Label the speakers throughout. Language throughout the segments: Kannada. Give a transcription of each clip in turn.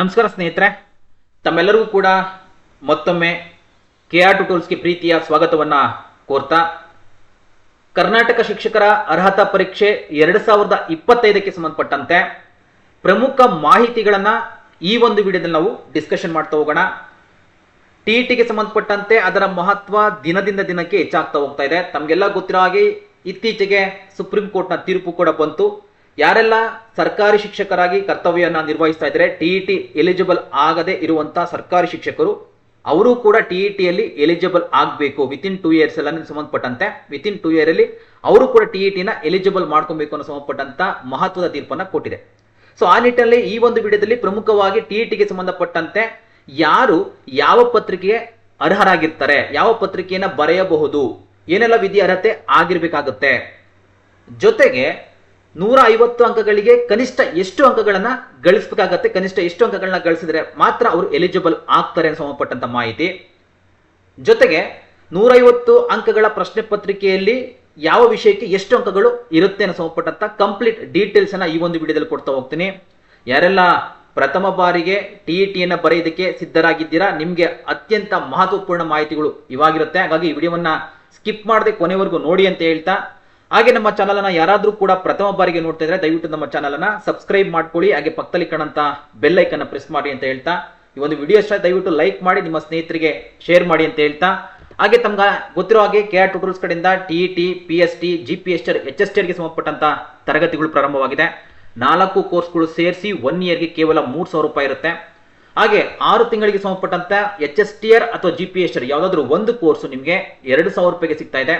Speaker 1: ನಮಸ್ಕಾರ ಸ್ನೇಹಿತರೆ. ತಮ್ಮೆಲ್ಲರಿಗೂ ಕೂಡ ಮತ್ತೊಮ್ಮೆ ಕೆ ಆರ್ ಟುಟೋಲ್ಸ್ಗೆ ಪ್ರೀತಿಯ ಸ್ವಾಗತವನ್ನು ಕೋರ್ತಾ, ಕರ್ನಾಟಕ ಶಿಕ್ಷಕರ ಅರ್ಹತಾ ಪರೀಕ್ಷೆ ಎರಡು ಸಾವಿರದ ಇಪ್ಪತ್ತೈದಕ್ಕೆ ಸಂಬಂಧಪಟ್ಟಂತೆ ಪ್ರಮುಖ ಮಾಹಿತಿಗಳನ್ನು ಈ ಒಂದು ವಿಡಿಯೋದಲ್ಲಿ ನಾವು ಡಿಸ್ಕಷನ್ ಮಾಡ್ತಾ ಹೋಗೋಣ. ಟಿ ಟಿಗೆ ಸಂಬಂಧಪಟ್ಟಂತೆ ಅದರ ಮಹತ್ವ ದಿನದಿಂದ ದಿನಕ್ಕೆ ಹೆಚ್ಚಾಗ್ತಾ ಹೋಗ್ತಾ ಇದೆ. ತಮಗೆಲ್ಲ ಗೊತ್ತಿರೋ ಹಾಗೆ ಇತ್ತೀಚೆಗೆ ಸುಪ್ರೀಂ ಕೋರ್ಟ್ನ ತೀರ್ಪು ಕೂಡ ಬಂತು. ಯಾರೆಲ್ಲ ಸರ್ಕಾರಿ ಶಿಕ್ಷಕರಾಗಿ ಕರ್ತವ್ಯವನ್ನು ನಿರ್ವಹಿಸ್ತಾ ಇದ್ದಾರೆ ಟಿ ಇ ಟಿ ಎಲಿಜಿಬಲ್ ಆಗದೆ ಇರುವಂತಹ ಸರ್ಕಾರಿ ಶಿಕ್ಷಕರು, ಅವರು ಕೂಡ ಟಿ ಇ ಟಿಯಲ್ಲಿ ಎಲಿಜಿಬಲ್ ಆಗಬೇಕು. ವಿತಿನ್ ಟೂ ಇಯರ್ಸ್ ಎಲ್ಲ ಸಂಬಂಧಪಟ್ಟಂತೆ ವಿತಿನ್ ಟೂ ಇಯರ್ ಅಲ್ಲಿ ಅವರು ಕೂಡ ಟಿ ಇ ಟಿನ ಎಲಿಜಿಬಲ್ ಮಾಡ್ಕೊಬೇಕು ಅನ್ನೋ ಸಂಬಂಧಪಟ್ಟಂತ ಮಹತ್ವದ ತೀರ್ಪನ್ನ ಕೊಟ್ಟಿದೆ. ಸೊ ಆ ನಿಟ್ಟಿನಲ್ಲಿ ಈ ಒಂದು ವಿಡಿಯೋದಲ್ಲಿ ಪ್ರಮುಖವಾಗಿ ಟಿ ಇ ಟಿಗೆ ಸಂಬಂಧಪಟ್ಟಂತೆ ಯಾರು ಯಾವ ಪತ್ರಿಕೆಗೆ ಅರ್ಹರಾಗಿರ್ತಾರೆ, ಯಾವ ಪತ್ರಿಕೆಯನ್ನ ಬರೆಯಬಹುದು, ಏನೆಲ್ಲ ವಿಧಿ ಅರ್ಹತೆ ಆಗಿರ್ಬೇಕಾಗುತ್ತೆ, ಜೊತೆಗೆ ನೂರ ಐವತ್ತು ಅಂಕಗಳಿಗೆ ಕನಿಷ್ಠ ಎಷ್ಟು ಅಂಕಗಳನ್ನ ಗಳಿಸಬೇಕಾಗತ್ತೆ, ಕನಿಷ್ಠ ಎಷ್ಟು ಅಂಕಗಳನ್ನ ಗಳಿಸಿದ್ರೆ ಮಾತ್ರ ಅವರು ಎಲಿಜಿಬಲ್ ಆಗ್ತಾರೆ ಅಂತ ಸಂಬಂಧಪಟ್ಟಂತ ಮಾಹಿತಿ. ಜೊತೆಗೆ ನೂರೈವತ್ತು ಅಂಕಗಳ ಪ್ರಶ್ನೆ ಪತ್ರಿಕೆಯಲ್ಲಿ ಯಾವ ವಿಷಯಕ್ಕೆ ಎಷ್ಟು ಅಂಕಗಳು ಇರುತ್ತೆ ಅನ್ನೋ ಸಂಬಂಧಪಟ್ಟಂತ ಕಂಪ್ಲೀಟ್ ಡೀಟೇಲ್ಸ್ ಅನ್ನ ಈ ಒಂದು ವಿಡಿಯೋದಲ್ಲಿ ಕೊಡ್ತಾ ಹೋಗ್ತೀನಿ. ಯಾರೆಲ್ಲ ಪ್ರಥಮ ಬಾರಿಗೆ ಟಿ ಇ ಟಿಯನ್ನು ಬರೆಯೋದಕ್ಕೆ ಸಿದ್ಧರಾಗಿದ್ದೀರಾ, ನಿಮಗೆ ಅತ್ಯಂತ ಮಹತ್ವಪೂರ್ಣ ಮಾಹಿತಿಗಳು ಇವಾಗಿರುತ್ತೆ. ಹಾಗಾಗಿ ಈ ವಿಡಿಯೋವನ್ನ ಸ್ಕಿಪ್ ಮಾಡದೆ ಕೊನೆವರೆಗೂ ನೋಡಿ ಅಂತ ಹೇಳ್ತಾ ಹಾಗೆ ನಮ್ಮ ಚಾನಲ್ ಅನ್ನ ಯಾರಾದ್ರೂ ಕೂಡ ಪ್ರಥಮ ಬಾರಿಗೆ ನೋಡ್ತಾ ಇದ್ರೆ ದಯವಿಟ್ಟು ನಮ್ಮ ಚಾನಲ್ ಅನ್ನ ಸಬ್ಸ್ಕ್ರೈಬ್ ಮಾಡ್ಕೊಳ್ಳಿ. ಹಾಗೆ ಪಕ್ಕದಲ್ಲಿ ಕಾಣಂತ ಬೆಲ್ ಐಕನ್ ಪ್ರೆಸ್ ಮಾಡಿ ಅಂತ ಹೇಳ್ತಾ, ಈ ಒಂದು ವಿಡಿಯೋ ಇಷ್ಟ ದಯವಿಟ್ಟು ಲೈಕ್ ಮಾಡಿ, ನಿಮ್ಮ ಸ್ನೇಹಿತರಿಗೆ ಶೇರ್ ಮಾಡಿ ಅಂತ ಹೇಳ್ತಾ. ಹಾಗೆ ತಮ್ಗೆ ಗೊತ್ತಿರೋ ಹಾಗೆ ಕೆ ಆರ್ ಟೂಟಲ್ಸ್ ಕಡೆಯಿಂದ T T P S T G P S H S ಟಿಗೆ ಸಂಬಂಧಪಟ್ಟಂತ ತರಗತಿಗಳು ಪ್ರಾರಂಭವಾಗಿದೆ. ನಾಲ್ಕು ಕೋರ್ಸ್ಗಳು ಸೇರಿಸಿ ಒನ್ ಇಯರ್ಗೆ ಕೇವಲ ಮೂರು ಸಾವಿರ ರೂಪಾಯಿ ಇರುತ್ತೆ. ಹಾಗೆ ಆರು ತಿಂಗಳಿಗೆ ಸಂಬಂಧಪಟ್ಟಂತ ಎಚ್ ಎಸ್ ಟಿ ಆರ್ ಅಥವಾ ಜಿ ಪಿ ಎಸ್ ಟಿ ಯಾವುದಾದ್ರೂ ಒಂದು ಕೋರ್ಸ್ ನಿಮಗೆ ಎರಡು ಸಾವಿರ ರೂಪಾಯಿಗೆ ಸಿಗ್ತಾ ಇದೆ.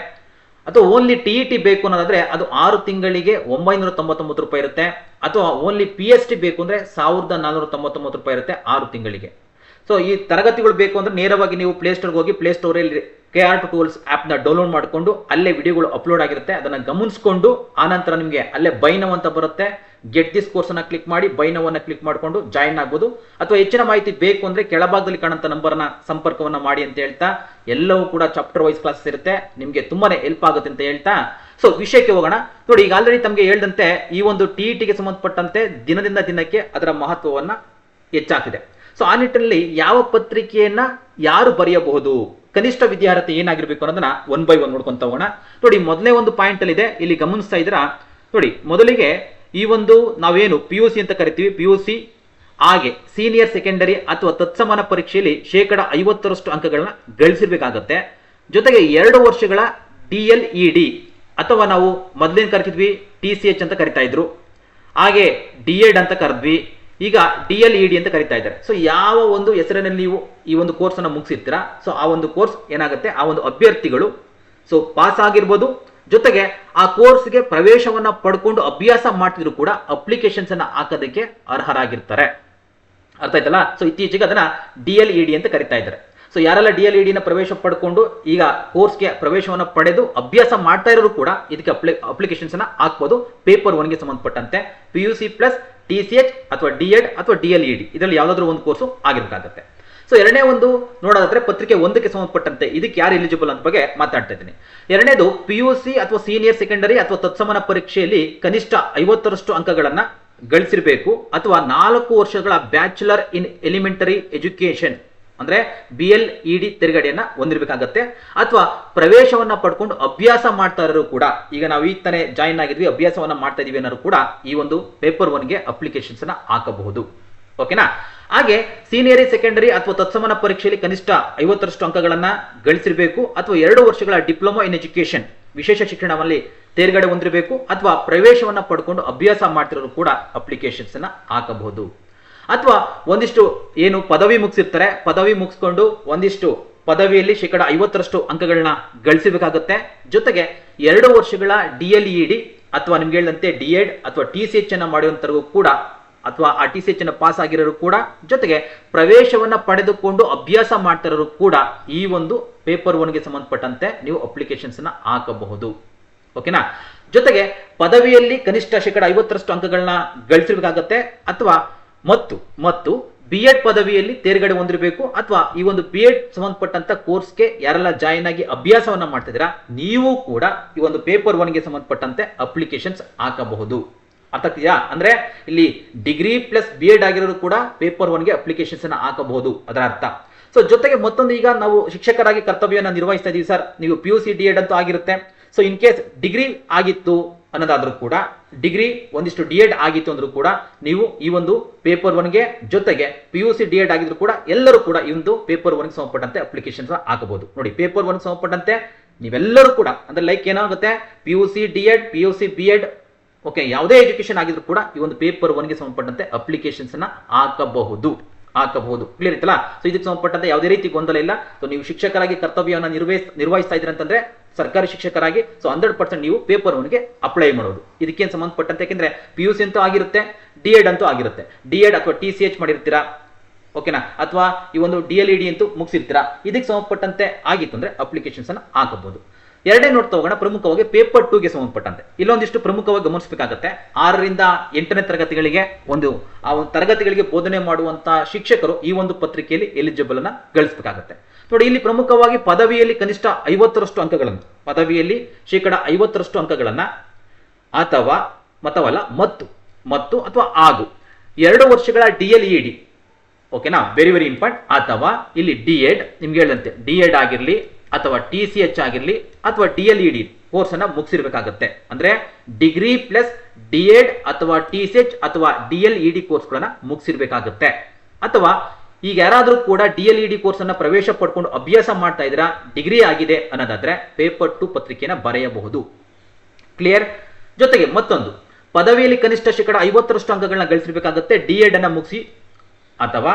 Speaker 1: ಅಥವಾ ಓನ್ಲಿ ಟಿ ಇ ಟಿ ಬೇಕು ಅನ್ನೋದಾದ್ರೆ ಅದು ಆರು ತಿಂಗಳಿಗೆ ಒಂಬೈನೂರ ತೊಂಬತ್ತೊಂಬತ್ತು ರೂಪಾಯಿ ಇರುತ್ತೆ. ಅಥವಾ ಓನ್ಲಿ ಪಿ ಎಸ್ ಟಿ ಬೇಕು ಅಂದ್ರೆ ಸಾವಿರದ ನಾನ್ನೂರ ತೊಂಬತ್ತೊಂಬತ್ತು ರೂಪಾಯಿ ಇರುತ್ತೆ ಆರು ತಿಂಗಳಿಗೆ. ಸೊ ಈ ತರಗತಿಗಳು ಬೇಕು ಅಂದ್ರೆ ನೇರವಾಗಿ ನೀವು ಪ್ಲೇಸ್ಟೋರ್ಗೆ ಹೋಗಿ ಪ್ಲೇಸ್ಟೋರಲ್ಲಿ ಕೆ ಆರ್ ಟು ಟೂಲ್ಸ್ ಆ್ಯಪ್ನ ಡೌನ್ಲೋಡ್ ಮಾಡಿಕೊಂಡು ಅಲ್ಲೇ ವಿಡಿಯೋಗಳು ಅಪ್ಲೋಡ್ ಆಗಿರುತ್ತೆ. ಅದನ್ನು ಗಮನಿಸ್ಕೊಂಡು ಆನಂತರ ನಿಮಗೆ ಅಲ್ಲೇ ಬೈನವ್ ಅಂತ ಬರುತ್ತೆ. ಗೆಟ್ ದಿಸ್ ಕೋರ್ಸನ್ನು ಕ್ಲಿಕ್ ಮಾಡಿ ಬೈನವನ್ನ ಕ್ಲಿಕ್ ಮಾಡಿಕೊಂಡು ಜಾಯಿನ್ ಆಗ್ಬೋದು ಅಥವಾ ಹೆಚ್ಚಿನ ಮಾಹಿತಿ ಬೇಕು ಅಂದರೆ ಕೆಳಭಾಗದಲ್ಲಿ ಕಾಣಂತ ನಂಬರ್ನ ಸಂಪರ್ಕವನ್ನು ಮಾಡಿ ಅಂತ ಹೇಳ್ತಾ, ಎಲ್ಲವೂ ಕೂಡ ಚಾಪ್ಟರ್ ವೈಸ್ ಕ್ಲಾಸಸ್ ಇರುತ್ತೆ. ನಿಮಗೆ ತುಂಬಾನೇ ಹೆಲ್ಪ್ ಆಗುತ್ತೆ ಅಂತ ಹೇಳ್ತಾ. ಸೊ ವಿಷಯಕ್ಕೆ ಹೋಗೋಣ. ನೋಡಿ, ಈಗ ಆಲ್ರೆಡಿ ತಮಗೆ ಹೇಳಿದಂತೆ ಈ ಒಂದು ಟಿ ಇ ಟಿಗೆ ಸಂಬಂಧಪಟ್ಟಂತೆ ದಿನದಿಂದ ದಿನಕ್ಕೆ ಅದರ ಮಹತ್ವವನ್ನು ಹೆಚ್ಚಾಗ್ತಿದೆ. ಸೊ ಆ ನಿಟ್ಟಿನಲ್ಲಿ ಯಾವ ಪತ್ರಿಕೆಯನ್ನ ಯಾರು ಬರೆಯಬಹುದು? ಕನಿಷ್ಠ ವಿದ್ಯಾರ್ಥಿ ಏನಾಗಿರ್ಬೇಕು ಅನ್ನೋದನ್ನ ಒನ್ ಬೈ ಒನ್ ನೋಡ್ಕೊಂತ ಹೋಗೋಣ. ನೋಡಿ ಮೊದಲನೇ ಒಂದು ಪಾಯಿಂಟ್ ಅಲ್ಲಿ ಇದೆ ಇಲ್ಲಿ ಗಮನಿಸ್ತಾ ಇದ್ದೀರಾ? ನೋಡಿ, ಮೊದಲಿಗೆ ಈ ಒಂದು ನಾವೇನು ಪಿ ಯು ಸಿ ಅಂತ ಕರಿತೀವಿ? ಪಿ ಯು ಸಿ ಹಾಗೆ ಸೀನಿಯರ್ ಸೆಕೆಂಡರಿ ಅಥವಾ ತತ್ಸಮಾನ ಪರೀಕ್ಷೆಯಲ್ಲಿ ಶೇಕಡ ಐವತ್ತರಷ್ಟು ಅಂಕಗಳನ್ನ ಗಳಿಸಿರ್ಬೇಕಾಗತ್ತೆ. ಜೊತೆಗೆ ಎರಡು ವರ್ಷಗಳ ಡಿ ಎಲ್ ಇ ಡಿ ಅಥವಾ ನಾವು ಮೊದಲೇನು ಕರಿತಿದ್ವಿ? ಟಿ ಸಿ ಎಚ್ ಅಂತ ಕರಿತಾ ಇದ್ರು. ಹಾಗೆ ಡಿ ಎಡ್ ಅಂತ ಕರೆದ್ವಿ. ಈಗ ಡಿ ಎಲ್ ಇ ಡಿ ಅಂತ ಕರಿತಾ ಇದ್ದಾರೆ. ಸೊ ಯಾವ ಒಂದು ಹೆಸರಿನಲ್ಲಿ ನೀವು ಈ ಒಂದು ಕೋರ್ಸ್ ಅನ್ನ ಮುಗಿಸಿರ್ತೀರಾ? ಸೊ ಆ ಒಂದು ಕೋರ್ಸ್ ಏನಾಗುತ್ತೆ? ಆ ಒಂದು ಅಭ್ಯರ್ಥಿಗಳು. ಸೊ ಪಾಸ್ ಆಗಿರ್ಬೋದು. ಜೊತೆಗೆ ಆ ಕೋರ್ಸ್ಗೆ ಪ್ರವೇಶವನ್ನ ಪಡ್ಕೊಂಡು ಅಭ್ಯಾಸ ಮಾಡ್ತಿದ್ರು ಕೂಡ ಅಪ್ಲಿಕೇಶನ್ಸ್ ಅನ್ನ ಹಾಕೋದಕ್ಕೆ ಅರ್ಹರಾಗಿರ್ತಾರೆ. ಅರ್ಥ ಆಯ್ತಲ್ಲ? ಸೊ ಇತ್ತೀಚೆಗೆ ಅದನ್ನ ಡಿ ಎಲ್ ಇ ಡಿ ಅಂತ ಕರಿತಾ ಇದ್ದಾರೆ. ಸೊ ಯಾರೆಲ್ಲ ಡಿ ಎಲ್ ಇಡಿನ ಡಿನ ಪ್ರವೇಶ ಪಡ್ಕೊಂಡು ಈಗ ಕೋರ್ಸ್ಗೆ ಪ್ರವೇಶವನ್ನು ಪಡೆದು ಅಭ್ಯಾಸ ಮಾಡ್ತಾ ಇರೋರು ಕೂಡ ಇದಕ್ಕೆ ಅಪ್ಲಿ ಅಪ್ಲಿಕೇಶನ್ಸ್ ಅನ್ನ ಹಾಕ್ಬೋದು. ಪೇಪರ್ ಒನ್ಗೆ ಸಂಬಂಧಪಟ್ಟಂತೆ P U C plus T C H ಅಥವಾ ಡಿ ಎಡ್ ಅಥವಾ ಡಿ ಎಲ್ ಇ ಡಿ ಇದರಲ್ಲಿ ಯಾವುದಾದ್ರೂ ಒಂದು ಕೋರ್ಸು ಆಗಿರ್ಬೇಕಾಗತ್ತೆ. ಸೊ ಎರಡನೇ ಒಂದು ನೋಡೋದಾದ್ರೆ ಪತ್ರಿಕೆ ಒಂದಕ್ಕೆ ಸಂಬಂಧಪಟ್ಟಂತೆ ಇದಕ್ಕೆ ಯಾರು ಎಲಿಜಿಬಲ್ ಅಂತ ಬಗ್ಗೆ ಮಾತಾಡ್ತಾ ಇದ್ದೀನಿ. ಎರಡನೇದು ಪಿ ಯು ಸಿ ಅಥವಾ ಸೀನಿಯರ್ ಸೆಕೆಂಡರಿ ಅಥವಾ ತತ್ಸಮನ ಪರೀಕ್ಷೆಯಲ್ಲಿ ಕನಿಷ್ಠ ಐವತ್ತರಷ್ಟು ಅಂಕಗಳನ್ನು ಗಳಿಸಿರಬೇಕು ಅಥವಾ ನಾಲ್ಕು ವರ್ಷಗಳ ಬ್ಯಾಚುಲರ್ ಇನ್ ಎಲಿಮೆಂಟರಿ ಎಜುಕೇಶನ್ ಅಂದ್ರೆ ಬಿ ಎಲ್ ಇ ಡಿ ತಿರುಗಡೆಯನ್ನ ಹೊಂದಿರಬೇಕಾಗತ್ತೆ. ಅಥವಾ ಪ್ರವೇಶವನ್ನ ಪಡ್ಕೊಂಡು ಅಭ್ಯಾಸ ಮಾಡ್ತಾ ಇರೋರು ಕೂಡ, ಈಗ ನಾವು ಈ ತಾನೇ ಜಾಯಿನ್ ಆಗಿದ್ವಿ, ಅಭ್ಯಾಸವನ್ನ ಮಾಡ್ತಾ ಇದೀವಿ ಅನ್ನೋರು ಕೂಡ ಈ ಒಂದು ಪೇಪರ್ ಒನ್ಗೆ ಅಪ್ಲಿಕೇಶನ್ಸ್ ಅನ್ನ ಹಾಕಬಹುದು. ಓಕೆನಾ ಹಾಗೆ ಸೀನಿಯರಿ ಸೆಕೆಂಡರಿ ಅಥವಾ ತತ್ಸಮಾನ ಪರೀಕ್ಷೆಯಲ್ಲಿ ಕನಿಷ್ಠ ಐವತ್ತರಷ್ಟು ಅಂಕಗಳನ್ನ ಗಳಿಸಿರಬೇಕು, ಅಥವಾ ಎರಡು ವರ್ಷಗಳ ಡಿಪ್ಲೊಮಾ ಇನ್ ಎಜುಕೇಶನ್ ವಿಶೇಷ ಶಿಕ್ಷಣದಲ್ಲಿ ತೇರ್ಗಡೆ ಹೊಂದಿರಬೇಕು, ಅಥವಾ ಪ್ರವೇಶವನ್ನ ಪಡ್ಕೊಂಡು ಅಭ್ಯಾಸ ಮಾಡ್ತಿರೋರು ಕೂಡ ಅಪ್ಲಿಕೇಶನ್ಸ್ ಅನ್ನ ಹಾಕಬಹುದು. ಅಥವಾ ಒಂದಿಷ್ಟು ಏನು ಪದವಿ ಮುಗಿಸಿರ್ತಾರೆ, ಪದವಿ ಮುಗಿಸ್ಕೊಂಡು ಒಂದಿಷ್ಟು ಪದವಿಯಲ್ಲಿ ಶೇಕಡ ಐವತ್ತರಷ್ಟು ಅಂಕಗಳನ್ನ ಗಳಿಸಬೇಕಾಗುತ್ತೆ. ಜೊತೆಗೆ ಎರಡು ವರ್ಷಗಳ ಡಿ ಎಲ್ ಇ ಡಿ ಅಥವಾ ನಿಮ್ಗೆ ಹೇಳಿದಂತೆ ಡಿ ಎಡ್ ಅಥವಾ ಟಿ ಸಿ ಎಚ್ ಅನ್ನ ಮಾಡುವಂತರಿಗೂ ಕೂಡ ಅಥವಾ ಆ ಟಿ ಸಿ ಎಚ್ ಅನ್ನ ಪಾಸ್ ಆಗಿರೋರು ಕೂಡ, ಜೊತೆಗೆ ಪ್ರವೇಶವನ್ನ ಪಡೆದುಕೊಂಡು ಅಭ್ಯಾಸ ಮಾಡ್ತಿರೋರು ಕೂಡ ಈ ಒಂದು ಪೇಪರ್ ಒನ್ಗೆ ಸಂಬಂಧಪಟ್ಟಂತೆ ನೀವು ಅಪ್ಲಿಕೇಶನ್ಸ್ ಅನ್ನ ಹಾಕಬಹುದು. ಓಕೆನಾ ಜೊತೆಗೆ ಪದವಿಯಲ್ಲಿ ಕನಿಷ್ಠ ಶೇಕಡ ಐವತ್ತರಷ್ಟು ಅಂಕಗಳನ್ನ ಗಳಿಸಬೇಕಾಗತ್ತೆ ಅಥವಾ ಮತ್ತು ಮತ್ತು ಬಿ ಎಡ್ ಪದವಿಯಲ್ಲಿ ತೇರ್ಗಡೆ ಹೊಂದಿರಬೇಕು ಅಥವಾ ಈ ಒಂದು ಬಿ ಎಡ್ ಸಂಬಂಧಪಟ್ಟಂತ ಕೋರ್ಸ್ಗೆ ಯಾರೆಲ್ಲ ಜಾಯಿನ್ ಆಗಿ ಅಭ್ಯಾಸವನ್ನ ಮಾಡ್ತಿದ್ದೀರಾ, ನೀವು ಕೂಡ ಈ ಒಂದು ಪೇಪರ್ ಒನ್ಗೆ ಸಂಬಂಧಪಟ್ಟಂತೆ ಅಪ್ಲಿಕೇಶನ್ಸ್ ಹಾಕಬಹುದು. ಅರ್ಥ ಅಂದ್ರೆ ಇಲ್ಲಿ ಡಿಗ್ರಿ ಪ್ಲಸ್ ಬಿ ಎಡ್ ಆಗಿರೋರು ಕೂಡ ಪೇಪರ್ ಒನ್ಗೆ ಅಪ್ಲಿಕೇಶನ್ಸ್ ಅನ್ನ ಹಾಕಬಹುದು, ಅದರ ಅರ್ಥ. ಸೊ ಜೊತೆಗೆ ಮತ್ತೊಂದು ಈಗ ನಾವು ಶಿಕ್ಷಕರಾಗಿ ಕರ್ತವ್ಯನ ನಿರ್ವಹಿಸ್ತಾ ಇದೀವಿ ಸರ್. ನೀವು P U C D Ed ಅಂತೂ ಆಗಿರುತ್ತೆ. ಸೊ ಇನ್ ಕೇಸ್ ಡಿಗ್ರಿ ಆಗಿತ್ತು ಅನ್ನೋದಾದ್ರೂ ಕೂಡ ಡಿಗ್ರಿ ಒಂದಿಷ್ಟು ಡಿ ಎಡ್ ಆಗಿತ್ತು ಅಂದ್ರೂ ಕೂಡ ನೀವು ಈ ಒಂದು ಪೇಪರ್ ಒನ್ಗೆ ಜೊತೆಗೆ P U C D Ed ಆಗಿದ್ರು ಕೂಡ ಎಲ್ಲರೂ ಕೂಡ ಈ ಒಂದು ಪೇಪರ್ ಒನ್ಗೆ ಸಂಬಂಧಪಟ್ಟಂತೆ ಅಪ್ಲಿಕೇಶನ್ಸ್ ಹಾಕಬಹುದು. ನೋಡಿ, ಪೇಪರ್ ಒನ್ಗೆ ಸಂಬಂಧಪಟ್ಟಂತೆ ನೀವೆಲ್ಲರೂ ಕೂಡ, ಅಂದ್ರೆ ಲೈಕ್ ಏನಾಗುತ್ತೆ? P U C D Ed P U C B Ed okay ಯಾವುದೇ ಎಜುಕೇಶನ್ ಆಗಿದ್ರು ಕೂಡ ಈ ಒಂದು ಪೇಪರ್ ಒನ್ಗೆ ಸಂಬಂಧಪಟ್ಟಂತೆ ಅಪ್ಲಿಕೇಶನ್ಸ್ ಅನ್ನ ಹಾಕಬಹುದು. ಹಾಕಬಹುದು. ಕ್ಲಿಯರ್ ಇತ್ತಲ್ಲ? ಸೊ ಇದಕ್ಕೆ ಸಂಬಂಧಪಟ್ಟಂತೆ ಯಾವುದೇ ರೀತಿ ಗೊಂದಲ ಇಲ್ಲ. ಸೊ ನೀವು ಶಿಕ್ಷಕರಾಗಿ ಕರ್ತವ್ಯವನ್ನು ನಿರ್ವಹಿಸ್, ನಿರ್ವಹಿಸ್ತಾ ಇದ್ರಂತಂದ್ರೆ ಸರ್ಕಾರಿ ಶಿಕ್ಷಕರಾಗಿ ಸೊ ಹಂಡ್ರೆಡ್ ಪರ್ಸೆಂಟ್ ನೀವು ಪೇಪರ್ ಒನ್ಗೆ ಅಪ್ಲೈ ಮಾಡೋದು. ಇದಕ್ಕೆ ಸಂಬಂಧಪಟ್ಟಂತೆ? ಯಾಕೆಂದ್ರೆ ಪಿ ಯು ಸಿ ಅಂತೂ ಆಗಿರುತ್ತೆ ಡಿ ಎಡ್ ಅಂತೂ ಆಗಿರುತ್ತೆ. ಡಿ ಎಡ್ ಅಥವಾ ಟಿ ಸಿ ಎಚ್ ಮಾಡಿರ್ತೀರಾ? ಓಕೆನಾ ಅಥವಾ ಈ ಒಂದು ಡಿ ಎಲ್ ಇ ಡಿ ಅಂತೂ ಮುಗಿಸಿರ್ತೀರಾ? ಇದಕ್ಕೆ ಸಂಬಂಧಪಟ್ಟಂತೆ ಆಗಿತ್ತು ಅಂದ್ರೆ ಅಪ್ಲಿಕೇಶನ್ಸ್ ಅನ್ನು ಹಾಕಬಹುದು. ಎರಡೇ ನೋಡ್ತಾ ಹೋಗೋಣ, ಪ್ರಮುಖವಾಗಿ ಪೇಪರ್ ಟೂಗೆ ಸಂಬಂಧಪಟ್ಟಂತೆ. ಇಲ್ಲೊಂದಿಷ್ಟು ಪ್ರಮುಖವಾಗಿ ಗಮನಿಸಬೇಕಾಗತ್ತೆ. ಆರರಿಂದ ಎಂಟನೇ ತರಗತಿಗಳಿಗೆ ಒಂದು, ಆ ಒಂದು ತರಗತಿಗಳಿಗೆ ಬೋಧನೆ ಮಾಡುವಂತಹ ಶಿಕ್ಷಕರು ಈ ಒಂದು ಪತ್ರಿಕೆಯಲ್ಲಿ ಎಲಿಜಿಬಲ್ ಅನ್ನ ಗಳಿಸಬೇಕಾಗತ್ತೆ. ನೋಡಿ, ಇಲ್ಲಿ ಪ್ರಮುಖವಾಗಿ ಪದವಿಯಲ್ಲಿ ಕನಿಷ್ಠ ಐವತ್ತರಷ್ಟು ಅಂಕಗಳನ್ನು. ಪದವಿಯಲ್ಲಿ ಶೇಕಡ ಐವತ್ತರಷ್ಟು ಅಂಕಗಳನ್ನು ಅಥವಾ ಮತವಲ್ಲ ಮತ್ತು ಮತ್ತು ಅಥವಾ ಆಗು. ಎರಡು ವರ್ಷಗಳ ಡಿ ಎಲ್ ಇ ಡಿ. ಓಕೆನಾ? ವೆರಿ ವೆರಿ ಇಂಪಾರ್ಟೆಂಟ್ ಅಥವಾ ಇಲ್ಲಿ ಡಿ ಎಡ್, ನಿಮ್ಗೆ ಹೇಳಿದಂತೆ. ಡಿ ಎಡ್ ಆಗಿರಲಿ, ಅಥವಾ ಟಿ ಸಿ ಎಚ್ ಆಗಿರಲಿ, ಅಥವಾ D L E D course ಅನ್ನ ಮುಗಿಸಿರ್ಬೇಕಾಗತ್ತೆ. ಅಂದ್ರೆ ಡಿಗ್ರಿ ಪ್ಲಸ್ ಡಿ ಎಡ್ ಅಥವಾ ಟಿ ಸಿ ಎಚ್ ಅಥವಾ ಡಿ ಎಲ್ ಇ ಡಿ ಕೋರ್ಸ್ಗಳನ್ನ ಮುಗಿಸಿರ್ಬೇಕಾಗತ್ತೆ. ಅಥವಾ ಈಗ ಯಾರಾದರೂ ಕೂಡ D L E D course ಅನ್ನ ಪ್ರವೇಶ ಪಡ್ಕೊಂಡು ಅಭ್ಯಾಸ ಮಾಡ್ತಾ ಇದ್ದೀರಾ, ಡಿಗ್ರಿ ಆಗಿದೆ ಅನ್ನೋದಾದ್ರೆ ಪೇಪರ್ ಟು ಪತ್ರಿಕೆನ ಬರೆಯಬಹುದು. ಕ್ಲಿಯರ್ ಜೊತೆಗೆ ಮತ್ತೊಂದು, ಪದವಿಯಲ್ಲಿ ಕನಿಷ್ಠ ಶೇಕಡ ಐವತ್ತರಷ್ಟು ಅಂಕಗಳನ್ನ ಗಳಿಸಿರ್ಬೇಕಾಗತ್ತೆ ಡಿ ಎಡ್ ಅನ್ನ ಮುಗಿಸಿ, ಅಥವಾ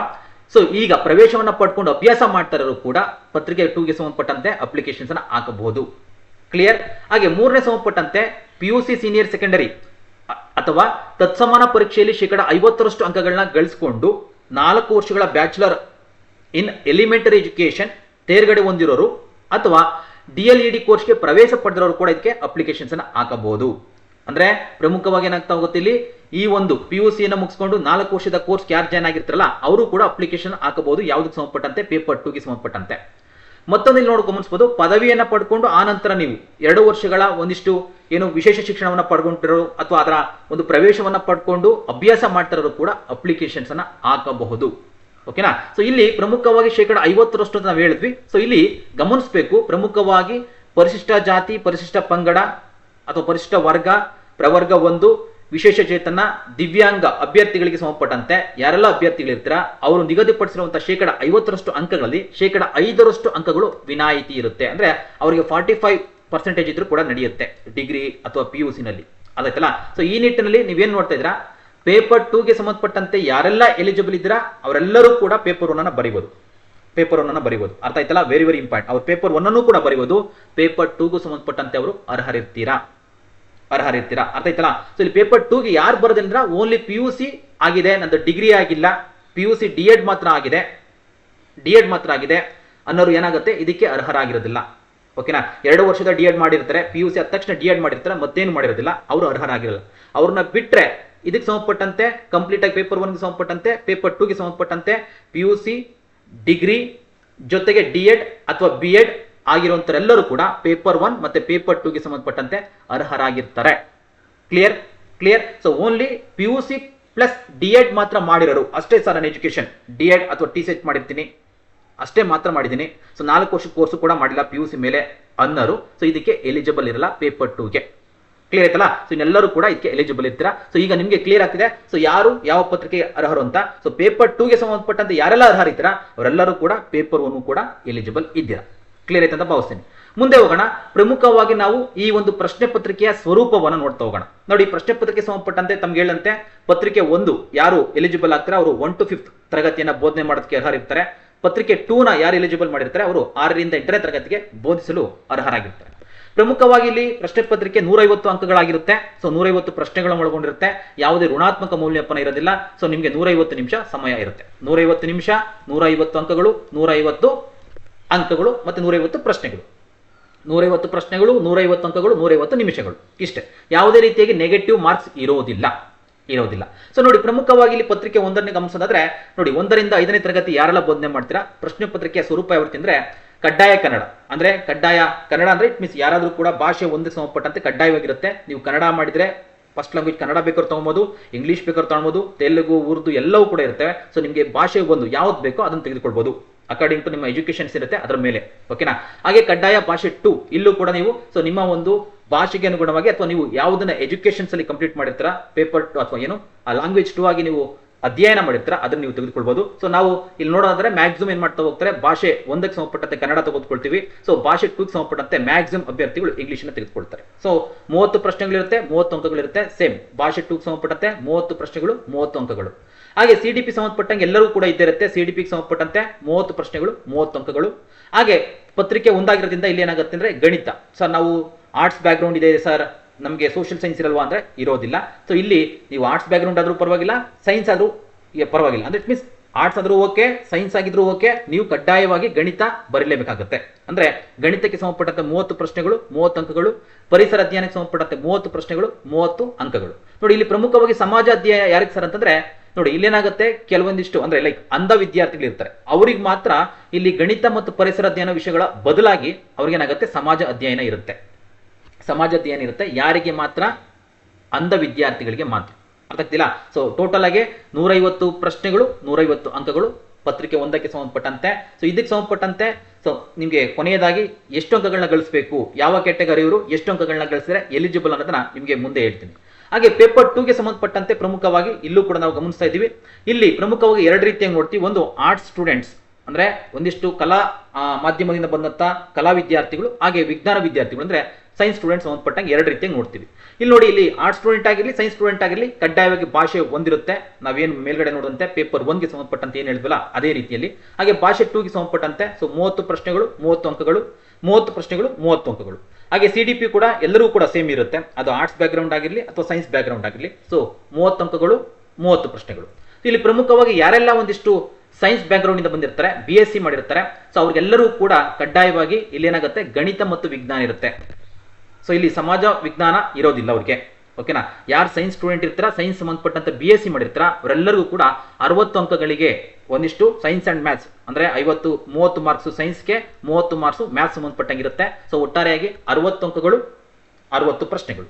Speaker 1: ಸೊ ಈಗ ಪ್ರವೇಶವನ್ನ ಪಡ್ಕೊಂಡು ಅಭ್ಯಾಸ ಮಾಡ್ತಾ ಇರೋರು ಕೂಡ ಪತ್ರಿಕೆ ಟೂಗೆ ಸಂಬಂಧಪಟ್ಟಂತೆ ಅಪ್ಲಿಕೇಶನ್ಸ್ ಅನ್ನ ಹಾಕಬಹುದು. ಕ್ಲಿಯರ್ ಹಾಗೆ ಮೂರನೇ ಸಂಬಂಧಪಟ್ಟಂತೆ P U C senior secondary ಅಥವಾ ತತ್ಸಮಾನ ಪರೀಕ್ಷೆಯಲ್ಲಿ ಶೇಕಡ ಐವತ್ತರಷ್ಟು ಅಂಕಗಳನ್ನ ಗಳಿಸಿಕೊಂಡು ನಾಲ್ಕು ವರ್ಷಗಳ ಬ್ಯಾಚುಲರ್ ಇನ್ ಎಲಿಮೆಂಟರಿ ಎಜುಕೇಶನ್ ತೇರ್ಗಡೆ ಹೊಂದಿರೋರು ಅಥವಾ ಡಿ ಎಲ್ ಇ ಡಿ ಕೋರ್ಸ್ಗೆ ಪ್ರವೇಶ ಪಡೆದಿರೋರು ಕೂಡ ಇದಕ್ಕೆ ಅಪ್ಲಿಕೇಶನ್ಸ್ ಅನ್ನು ಹಾಕಬಹುದು. ಅಂದ್ರೆ ಪ್ರಮುಖವಾಗಿ ಏನಾಗ್ತಾ ಹೋಗುತ್ತೆ ಇಲ್ಲಿ, ಈ ಒಂದು ಪಿ ಯು ಸಿಯನ್ನು ಮುಗಿಸ್ಕೊಂಡು ನಾಲ್ಕು ವರ್ಷದ ಕೋರ್ಸ್ ಯಾರು ಜಾಯ್ನ್ ಆಗಿರ್ತಾರಲ್ಲ, ಅವರು ಕೂಡ ಅಪ್ಲಿಕೇಶನ್ ಹಾಕಬಹುದು, ಯಾವುದಕ್ಕೆ ಸಂಬಂಧಪಟ್ಟಂತೆ, ಪೇಪರ್ ಟೂಗೆ ಸಂಬಂಧಪಟ್ಟಂತೆ. ಮತ್ತೊಂದು ಇಲ್ಲಿ ನೋಡಿ ಗಮನಿಸಬಹುದು ಪದವಿಯನ್ನ ಪಡ್ಕೊಂಡು ಆ ನಂತರ ನೀವು ಎರಡು ವರ್ಷಗಳ ಒಂದಿಷ್ಟು ಏನು ವಿಶೇಷ ಶಿಕ್ಷಣವನ್ನ ಪಡ್ಕೊಂಡಿರೋ ಅಥವಾ ಅದರ ಒಂದು ಪ್ರವೇಶವನ್ನ ಪಡ್ಕೊಂಡು ಅಭ್ಯಾಸ ಮಾಡ್ತಿರೋರು ಕೂಡ ಅಪ್ಲಿಕೇಶನ್ಸ್ ಅನ್ನ ಹಾಕಬಹುದು. ಓಕೆನಾ? ಸೊ ಇಲ್ಲಿ ಪ್ರಮುಖವಾಗಿ ಶೇಕಡ ಐವತ್ತರಷ್ಟು ನಾವು ಹೇಳಿದ್ವಿ. ಸೊ ಇಲ್ಲಿ ಗಮನಿಸಬೇಕು, ಪ್ರಮುಖವಾಗಿ ಪರಿಶಿಷ್ಟ ಜಾತಿ, ಪರಿಶಿಷ್ಟ ಪಂಗಡ ಅಥವಾ ಪರಿಶಿಷ್ಟ ವರ್ಗ, ಪ್ರವರ್ಗ ಒಂದು ವಿಶೇಷ ಚೇತನ ದಿವ್ಯಾಂಗ ಅಭ್ಯರ್ಥಿಗಳಿಗೆ ಸಂಬಂಧಪಟ್ಟಂತೆ ಯಾರೆಲ್ಲ ಅಭ್ಯರ್ಥಿಗಳಿರ್ತೀರಾ, ಅವರು ನಿಗದಿಪಡಿಸಿರುವಂತಹ ಶೇಕಡ ಐವತ್ತರಷ್ಟು ಅಂಕಗಳಲ್ಲಿ ಶೇಕಡ ಐದರಷ್ಟು ಅಂಕಗಳು ವಿನಾಯಿತಿ ಇರುತ್ತೆ. ಅಂದ್ರೆ ಅವರಿಗೆ ಫಾರ್ಟಿ ಫೈವ್ ಪರ್ಸೆಂಟೇಜ್ ಇದ್ರೂ ಕೂಡ ನಡೆಯುತ್ತೆ, ಡಿಗ್ರಿ ಅಥವಾ ಪಿ ಯು ಸಿನಲ್ಲಿ ಅದಾಯ್ತಲ್ಲ? ಸೊ ಈ ನಿಟ್ಟಿನಲ್ಲಿ ನೀವೇನ್ ನೋಡ್ತಾ ಇದ್ದೀರಾ? ಪೇಪರ್ ಟೂಗೆ ಸಂಬಂಧಪಟ್ಟಂತೆ ಯಾರೆಲ್ಲ ಎಲಿಜಿಬಲ್ ಇದ್ದೀರಾ, ಅವರೆಲ್ಲರೂ ಕೂಡ ಪೇಪರ್ ಒನ್ ಅನ್ನ ಬರೀಬಹುದು ಪೇಪರ್ ಒನ್ ಅನ್ನ ಬರೀಬಹುದು ಅರ್ಥ ಆಯ್ತಲ್ಲ? ವೆರಿ ವೆರಿ ಇಂಪಾರ್ಟೆಂಟ್ ಅವ್ರು ಪೇಪರ್ ಒನ್ ಅನ್ನು ಕೂಡ ಬರೀಬಹುದು ಪೇಪರ್ ಟೂಗೂ ಸಂಬಂಧಪಟ್ಟಂತೆ ಅವರು ಅರ್ಹರಿರ್ತೀರಾ? ಅರ್ಹರಿರ್ತೀರಾ ಅರ್ಥ ಆಯ್ತಲ್ಲ? ಸೊ ಇಲ್ಲಿ ಪೇಪರ್ ಟೂಗೆ ಯಾರು ಬರೋದಂದ್ರ ಓನ್ಲಿ ಪಿ ಯು ಸಿ ಆಗಿದೆ, ನಂದು ಡಿಗ್ರಿ ಆಗಿಲ್ಲ. P U C D Ed ಮಾತ್ರ ಆಗಿದೆ. ಡಿ ಎಡ್ ಮಾತ್ರ ಆಗಿದೆ. ಅನ್ನೋರು ಏನಾಗುತ್ತೆ? ಇದಕ್ಕೆ ಅರ್ಹರಾಗಿರೋದಿಲ್ಲ. ಓಕೆನಾ ಎರಡು ವರ್ಷದ ಡಿ ಎಡ್ ಮಾಡಿರ್ತಾರೆ. ಪಿ ಯು ಸಿ ಆದ ತಕ್ಷಣ ಡಿ ಎಡ್ ಮಾಡಿರ್ತಾರೆ, ಮತ್ತೇನು ಮಾಡಿರೋದಿಲ್ಲ. ಅವರು ಅರ್ಹರಾಗಿರಲ್ಲ. ಅವ್ರನ್ನ ಬಿಟ್ಟರೆ ಇದಕ್ಕೆ ಸಂಬಂಧಪಟ್ಟಂತೆ ಕಂಪ್ಲೀಟ್ ಆಗಿ ಪೇಪರ್ ಒನ್ಗೆ ಸಂಬಂಧಪಟ್ಟಂತೆ ಪೇಪರ್ ಟೂಗೆ ಸಂಬಂಧಪಟ್ಟಂತೆ ಪಿ ಯು ಸಿ ಡಿಗ್ರಿ ಜೊತೆಗೆ ಡಿ ಎಡ್ ಅಥವಾ ಬಿ ಎಡ್ ಆಗಿರುವಂತರೆಲ್ಲರೂ ಕೂಡ ಪೇಪರ್ ಒನ್ ಮತ್ತೆ ಪೇಪರ್ ಟೂಗೆ ಸಂಬಂಧಪಟ್ಟಂತೆ ಅರ್ಹರಾಗಿರ್ತಾರೆ. Clear clear so only P U C plus D Ed ಮಾತ್ರ ಮಾಡಿರೋರು. ಅಷ್ಟೇ ಸರ್ ನನ್ನ ಎಜುಕೇಶನ್ ಡಿ ಎಡ್ ಅಥವಾ ಟಿ ಸಿ ಎಚ್ ಮಾಡಿರ್ತೀನಿ. ಅಷ್ಟೇ ಮಾತ್ರ ಮಾಡಿದ್ದೀನಿ. ಸೊ ನಾಲ್ಕು ವರ್ಷ ಕೋರ್ಸು ಕೂಡ ಮಾಡಿಲ್ಲ ಪಿ ಯು ಸಿ ಮೇಲೆ ಅನ್ನೋರು. ಸೊ ಇದಕ್ಕೆ ಎಲಿಜಿಬಲ್ ಇರಲ್ಲ ಪೇಪರ್ ಟೂಗೆ ಕ್ಲಿಯರ್ ಆಯ್ತಲ್ಲ? ಸೊ ಇನ್ನೆಲ್ಲರೂ ಕೂಡ ಇದಕ್ಕೆ ಎಲಿಜಿಬಲ್ ಇರ್ತೀರಾ? ಸೊ ಈಗ ನಿಮಗೆ ಕ್ಲಿಯರ್ ಆಗ್ತಿದೆ. ಸೊ ಯಾರು ಯಾವ ಪತ್ರಿಕೆ ಅರ್ಹರು ಅಂತ? ಸೊ ಪೇಪರ್ ಟೂಗೆ ಸಂಬಂಧಪಟ್ಟಂತೆ ಯಾರೆಲ್ಲ ಅರ್ಹರಿದ್ದೀರಾ ಅವರೆಲ್ಲರೂ ಕೂಡ ಪೇಪರ್ ಒನ್ ಕೂಡ ಎಲಿಜಿಬಲ್ ಇದ್ದೀರಾ. ಕ್ಲಿಯರ್ ಆಯ್ತು ಅಂತ ಭಾವಿಸ್ತೀನಿ. ಮುಂದೆ ಹೋಗೋಣ. ಪ್ರಮುಖವಾಗಿ ನಾವು ಈ ಒಂದು ಪ್ರಶ್ನೆ ಪತ್ರಿಕೆಯ ಸ್ವರೂಪವನ್ನು ನೋಡ್ತಾ ಹೋಗೋಣ. ನೋಡಿ, ಪ್ರಶ್ನೆ ಪತ್ರಿಕೆ ಸಂಬಂಧಪಟ್ಟಂತೆ ತಮ್ಗೆ ಹೇಳಂತೆ, ಪತ್ರಿಕೆ ಒಂದು, ಯಾರು ಎಲಿಜಿಬಲ್ ಆಗ್ತಾರೆ, ಅವರು ಒನ್ ಟು ಫಿಫ್ತ್ ತರಗತಿಯನ್ನ ಬೋಧನೆ ಮಾಡೋದಕ್ಕೆ ಅರ್ಹರಿರ್ತಾರೆ. ಪತ್ರಿಕೆ ಟೂ ನ ಯಾರು ಎಲಿಜಿಬಲ್ ಮಾಡಿರ್ತಾರೆ, ಅವರು ಆರರಿಂದ ಎಂಟನೇ ತರಗತಿಗೆ ಬೋಧಿಸಲು ಅರ್ಹರಾಗಿರ್ತಾರೆ. ಪ್ರಮುಖವಾಗಿ ಇಲ್ಲಿ ಪ್ರಶ್ನೆ ಪತ್ರಿಕೆ ನೂರೈವತ್ತು ಅಂಕಗಳಾಗಿರುತ್ತೆ. ಸೊ ನೂರೈವತ್ತು ಪ್ರಶ್ನೆಗಳನ್ನು ಒಳಗೊಂಡಿರುತ್ತೆ. ಯಾವುದೇ ಋಣಾತ್ಮಕ ಮೌಲ್ಯಪನ ಇರೋದಿಲ್ಲ. ಸೊ ನಿಮಗೆ ನೂರೈವತ್ತು ನಿಮಿಷ ಸಮಯ ಇರುತ್ತೆ. ನೂರೈವತ್ತು ನಿಮಿಷ, ನೂರೈವತ್ತು ಅಂಕಗಳು, ನೂರೈವತ್ತು ಅಂಕಗಳು ಮತ್ತು ನೂರೈವತ್ತು ಪ್ರಶ್ನೆಗಳು. ನೂರೈವತ್ತು ಪ್ರಶ್ನೆಗಳು, ನೂರೈವತ್ತು ಅಂಕಗಳು, ನೂರೈವತ್ತು ನಿಮಿಷಗಳು. ಇಷ್ಟೇ. ಯಾವುದೇ ರೀತಿಯಾಗಿ ನೆಗೆಟಿವ್ ಮಾರ್ಕ್ಸ್ ಇರೋದಿಲ್ಲ. ಇರೋದಿಲ್ಲ. ಸೊ ನೋಡಿ, ಪ್ರಮುಖವಾಗಿ ಇಲ್ಲಿ ಪತ್ರಿಕೆ ಒಂದನ್ನೇ ಗಮನಿಸೋದಾದ್ರೆ ನೋಡಿ, ಒಂದರಿಂದ ಐದನೇ ತರಗತಿ ಯಾರೆಲ್ಲ ಬೋಧನೆ ಮಾಡ್ತೀರಾ? ಪ್ರಶ್ನೆ ಪತ್ರಿಕೆಯ ಸ್ವರೂಪ ಯಾವತ್ತಿ ಅಂದ್ರೆ ಕಡ್ಡಾಯ ಕನ್ನಡ. ಅಂದ್ರೆ, ಕಡ್ಡಾಯ ಕನ್ನಡ ಅಂದ್ರೆ ಇಟ್ ಮೀನ್ಸ್ ಯಾರಾದರೂ ಕೂಡ ಭಾಷೆ ಒಂದಕ್ಕೆ ಸಂಬಂಧಪಟ್ಟಂತೆ ಕಡ್ಡಾಯವಾಗಿರುತ್ತೆ. ನೀವು ಕನ್ನಡ ಮಾಡಿದ್ರೆ ಫಸ್ಟ್ ಲ್ಯಾಂಗ್ವೇಜ್ ಕನ್ನಡ ಬೇಕಾದ್ರೆ ತೊಗೊಬೋದು ಇಂಗ್ಲೀಷ್ ಬೇಕಾದ್ರೆ ತೊಗೊಬೋದು, ತೆಲುಗು, ಉರ್ದು ಎಲ್ಲವೂ ಕೂಡ ಇರುತ್ತೆ ಸೊ ನಿಮಗೆ ಭಾಷೆ ಒಂದು ಯಾವ್ದು ಬೇಕೋ ಅದನ್ನು ತೆಗೆದುಕೊಳ್ಬೋದು. ಅಕಾರ್ಡಿಂಗ್ ಟು ನಿಮ್ಮ ಎಜುಕೇಶನ್ಸ್ ಇರುತ್ತೆ, ಅದರ ಮೇಲೆ. ಓಕೆನಾ ಹಾಗೆ ಕಡ್ಡಾಯ ಭಾಷೆ ಟು ಇಲ್ಲೂ ಕೂಡ ನೀವು ಸೊ ನಿಮ್ಮ ಒಂದು ಭಾಷೆಗೆ ಅನುಗುಣವಾಗಿ ಅಥವಾ ನೀವು ಯಾವುದನ್ನ ಎಜುಕೇಶನ್ಸ್ ಅಲ್ಲಿ ಕಂಪ್ಲೀಟ್ ಮಾಡಿರ್ತೀರಾ ಪೇಪರ್ ಟು ಅಥವಾ ಏನು, ಆ ಲ್ಯಾಂಗ್ವೇಜ್ ಟು ಆಗಿ ನೀವು ಅಧ್ಯಯನ ಮಾಡಿರ್ತೀರಾ, ಅದನ್ನ ನೀವು ತೆಗೆದುಕೊಳ್ಬಹುದು ಸೊ ನಾವು ಇಲ್ಲಿ ನೋಡೋದಾದ್ರೆ ಮ್ಯಾಕ್ಸಿಮಮ್ ಏನ್ ಮಾಡ್ತಾ ಹೋಗ್ತಾರೆ, ಭಾಷೆ ಒಂದಕ್ಕೆ ಸಂಬಂಧಪಟ್ಟಂತೆ ಕನ್ನಡ ತೆಗೆದುಕೊಳ್ತೀವಿ. ಸೊ ಭಾಷೆ ಟೂಗೆ ಸಂಬಂಧಪಟ್ಟಂತೆ ಮ್ಯಾಕ್ಸಿಮಮ್ ಅಭ್ಯರ್ಥಿಗಳು ಇಂಗ್ಲಿಷ್ನ ತೆಗೆದುಕೊಳ್ತಾರೆ. ಸೊ ಮೂವತ್ತು ಪ್ರಶ್ನೆಗಳಿರುತ್ತೆ, ಮೂವತ್ತು ಅಂಕಗಳಿರುತ್ತೆ ಸೇಮ್ ಭಾಷೆ ಟೂಗೆ ಸಂಬಂಧಪಟ್ಟಂತೆ ಮೂವತ್ತು ಪ್ರಶ್ನೆಗಳು, ಮೂವತ್ತು ಅಂಕಗಳು. ಹಾಗೆ ಸಿ ಡಿ ಪಿ ಸಂಬಂಧಪಟ್ಟಂಗೆ ಎಲ್ಲರೂ ಕೂಡ ಇದ್ದೇ ಇರುತ್ತೆ. ಸಿ ಡಿ ಪಿಗೆ ಸಂಬಂಧಪಟ್ಟಂತೆ ಮೂವತ್ತು ಪ್ರಶ್ನೆಗಳು, ಮೂವತ್ತು ಅಂಕಗಳು. ಹಾಗೆ ಪತ್ರಿಕೆ ಒಂದಾಗಿರೋದ್ರಿಂದ ಇಲ್ಲಿ ಏನಾಗುತ್ತೆ ಅಂದ್ರೆ ಗಣಿತ. ಸರ್ ನಾವು ಆರ್ಟ್ಸ್ ಬ್ಯಾಕ್ ಗ್ರೌಂಡ್ ಇದೆ ಸರ್. ನಮಗೆ ಸೋಷಿಯಲ್ ಸೈನ್ಸ್ ಇರಲ್ವಾ ಅಂದ್ರೆ ಇರೋದಿಲ್ಲ. ಸೊ ಇಲ್ಲಿ ನೀವು ಆರ್ಟ್ಸ್ ಬ್ಯಾಕ್ ಗ್ರೌಂಡ್ ಆದ್ರೂ ಪರವಾಗಿಲ್ಲ ಸೈನ್ಸ್ ಆದರೂ ಪರವಾಗಿಲ್ಲ. ಅಂದ್ರೆ ಇಟ್ ಮೀನ್ಸ್ ಆರ್ಟ್ಸ್ ಆದರೂ ಓಕೆ ಸೈನ್ಸ್ ಆಗಿದ್ರೂ ಓಕೆ ನೀವು ಕಡ್ಡಾಯವಾಗಿ ಗಣಿತ ಬರಿಲೇಬೇಕಾಗುತ್ತೆ. ಅಂದ್ರೆ ಗಣಿತಕ್ಕೆ ಸಂಬಂಧಪಟ್ಟಂತೆ ಮೂವತ್ತು ಪ್ರಶ್ನೆಗಳು, ಮೂವತ್ತು ಅಂಕಗಳು, ಪರಿಸರ ಅಧ್ಯಯನಕ್ಕೆ ಸಂಬಂಧಪಟ್ಟಂತೆ ಮೂವತ್ತು ಪ್ರಶ್ನೆಗಳು, ಮೂವತ್ತು ಅಂಕಗಳು. ನೋಡಿ, ಇಲ್ಲಿ ಪ್ರಮುಖವಾಗಿ ಸಮಾಜ ಅಧ್ಯಯನ ಯಾರಿಗೆ ಸರ್ ಅಂತಂದ್ರೆ ನೋಡಿ, ಇಲ್ಲೇನಾಗುತ್ತೆ? ಕೆಲವೊಂದಿಷ್ಟು, ಅಂದ್ರೆ ಲೈಕ್ ಅಂಧ ವಿದ್ಯಾರ್ಥಿಗಳು ಇರ್ತಾರೆ ಅವ್ರಿಗೆ ಮಾತ್ರ ಇಲ್ಲಿ ಗಣಿತ ಮತ್ತು ಪರಿಸರ ಅಧ್ಯಯನ ವಿಷಯಗಳ ಬದಲಾಗಿ ಅವ್ರಿಗೇನಾಗುತ್ತೆ? ಸಮಾಜ ಅಧ್ಯಯನ ಇರುತ್ತೆ. ಸಮಾಜ ಅಧ್ಯಯನ ಇರುತ್ತೆ. ಯಾರಿಗೆ ಮಾತ್ರ? ಅಂಧ ವಿದ್ಯಾರ್ಥಿಗಳಿಗೆ ಮಾತ್ರ. ಅರ್ಥ ಆಗ್ತಿಲ್ಲ? ಸೊ ಟೋಟಲ್ ಆಗಿ ನೂರೈವತ್ತು ಪ್ರಶ್ನೆಗಳು, ನೂರೈವತ್ತು ಅಂಕಗಳು ಪತ್ರಿಕೆ ಒಂದಕ್ಕೆ ಸಂಬಂಧಪಟ್ಟಂತೆ. ಸೊ ಇದಕ್ಕೆ ಸಂಬಂಧಪಟ್ಟಂತೆ ಸೊ ನಿಮಗೆ ಕೊನೆಯದಾಗಿ ಎಷ್ಟು ಅಂಕಗಳನ್ನ ಗಳಿಸಬೇಕು? ಯಾವ ಕೆಟಗರಿಯವರು ಎಷ್ಟು ಅಂಕಗಳನ್ನ ಗಳಿಸಿದ್ರೆ ಎಲಿಜಿಬಲ್ ಅನ್ನೋದನ್ನ ನಿಮಗೆ ಮುಂದೆ ಹೇಳ್ತೀನಿ. ಹಾಗೆ ಪೇಪರ್ ಟೂಗೆ ಸಂಬಂಧಪಟ್ಟಂತೆ ಪ್ರಮುಖವಾಗಿ ಇಲ್ಲೂ ಕೂಡ ನಾವು ಗಮನಿಸ್ತಾ ಇದ್ದೀವಿ. ಇಲ್ಲಿ ಪ್ರಮುಖವಾಗಿ ಎರಡು ರೀತಿಯಾಗಿ ನೋಡ್ತೀವಿ. ಒಂದು ಆರ್ಟ್ಸ್ ಸ್ಟೂಡೆಂಟ್ಸ್ ಅಂದ್ರೆ ಒಂದಿಷ್ಟು ಕಲಾ ಮಾಧ್ಯಮದಿಂದ ಬಂದಂತ ಕಲಾ ವಿದ್ಯಾರ್ಥಿಗಳು, ಹಾಗೆ ವಿಜ್ಞಾನ ವಿದ್ಯಾರ್ಥಿಗಳು ಅಂದ್ರೆ ಸೈನ್ಸ್ ಸ್ಟೂಡೆಂಟ್ ಸಂಬಂಧಪಟ್ಟಂಗೆ ಎರಡು ರೀತಿಯಾಗಿ ನೋಡ್ತೀವಿ. ಇಲ್ಲಿ ನೋಡಿ, ಇಲ್ಲಿ ಆರ್ಟ್ಸ್ ಸ್ಟೂಡೆಂಟ್ ಆಗಿರಲಿ ಸೈನ್ಸ್ ಸ್ಟೂಡೆಂಟ್ ಆಗಿರಲಿ ಕಡ್ಡಾಯವಾಗಿ ಭಾಷೆ ಒಂದಿರುತ್ತೆ. ನಾವೇನು ಮೇಲ್ಗಡೆ ನೋಡುವಂತೆ ಪೇಪರ್ ಒನ್ಗೆ ಸಂಬಂಧಪಟ್ಟಂತೆ ಏನು ಹೇಳಿದ್ವಲ್ಲ ಅದೇ ರೀತಿಯಲ್ಲಿ. ಹಾಗೆ ಭಾಷೆ ಟೂಗೆ ಸಂಬಂಧಪಟ್ಟಂತೆ ಸೊ ಮೂವತ್ತು ಪ್ರಶ್ನೆಗಳು, ಮೂವತ್ತು ಅಂಕಗಳು, ಮೂವತ್ತು ಪ್ರಶ್ನೆಗಳು, ಮೂವತ್ತು ಅಂಕಗಳು. ಹಾಗೆ ಸಿ ಡಿ ಪಿ ಕೂಡ ಎಲ್ಲರೂ ಕೂಡ ಸೇಮ್ ಇರುತ್ತೆ. ಅದು ಆರ್ಟ್ಸ್ ಬ್ಯಾಕ್ಗ್ರೌಂಡ್ ಆಗಿರಲಿ ಅಥವಾ ಸೈನ್ಸ್ ಬ್ಯಾಕ್ಗ್ರೌಂಡ್ ಆಗಿರಲಿ. ಸೊ ಮೂವತ್ತು ಅಂಕಗಳು, ಮೂವತ್ತು ಪ್ರಶ್ನೆಗಳು. ಇಲ್ಲಿ ಪ್ರಮುಖವಾಗಿ ಯಾರೆಲ್ಲ ಒಂದಿಷ್ಟು ಸೈನ್ಸ್ ಬ್ಯಾಕ್ಗ್ರೌಂಡ್ ಬಂದಿರ್ತಾರೆ ಬಿ ಎಸ್ ಸಿ ಮಾಡಿರ್ತಾರೆ. ಸೊ ಅವ್ರಿಗೆಲ್ಲರೂ ಕೂಡ ಕಡ್ಡಾಯವಾಗಿ ಇಲ್ಲಿ ಏನಾಗುತ್ತೆ? ಗಣಿತ ಮತ್ತು ವಿಜ್ಞಾನ ಇರುತ್ತೆ. ಸೊ ಇಲ್ಲಿ ಸಮಾಜ, ವಿಜ್ಞಾನ ಇರೋದಿಲ್ಲ ಅವ್ರಿಗೆ. ಓಕೆನಾ ಯಾರು ಸೈನ್ಸ್ ಸ್ಟೂಡೆಂಟ್ ಇರ್ತೀರಾ ಸೈನ್ಸ್ ಸಂಬಂಧಪಟ್ಟಂತ ಬಿ ಎಸ್ ಸಿ ಮಾಡಿರ್ತಾರ, ಅವರೆಲ್ಲರಿಗೂ ಕೂಡ ಅರವತ್ತು ಅಂಕಗಳಿಗೆ ಒಂದಿಷ್ಟು ಸೈನ್ಸ್ ಅಂಡ್ ಮ್ಯಾಥ್ಸ್ ಅಂದ್ರೆ ಐವತ್ತು, ಮೂವತ್ತು ಮಾರ್ಕ್ಸ್ ಸೈನ್ಸ್ಗೆ ಮೂವತ್ತು ಮಾರ್ಕ್ಸ್ ಮ್ಯಾಥ್ಸ್ ಸಂಬಂಧಪಟ್ಟಂಗಿರುತ್ತೆ. ಸೊ ಒಟ್ಟಾರೆಯಾಗಿ ಅರವತ್ತು ಅಂಕಗಳು, ಅರವತ್ತು ಪ್ರಶ್ನೆಗಳು.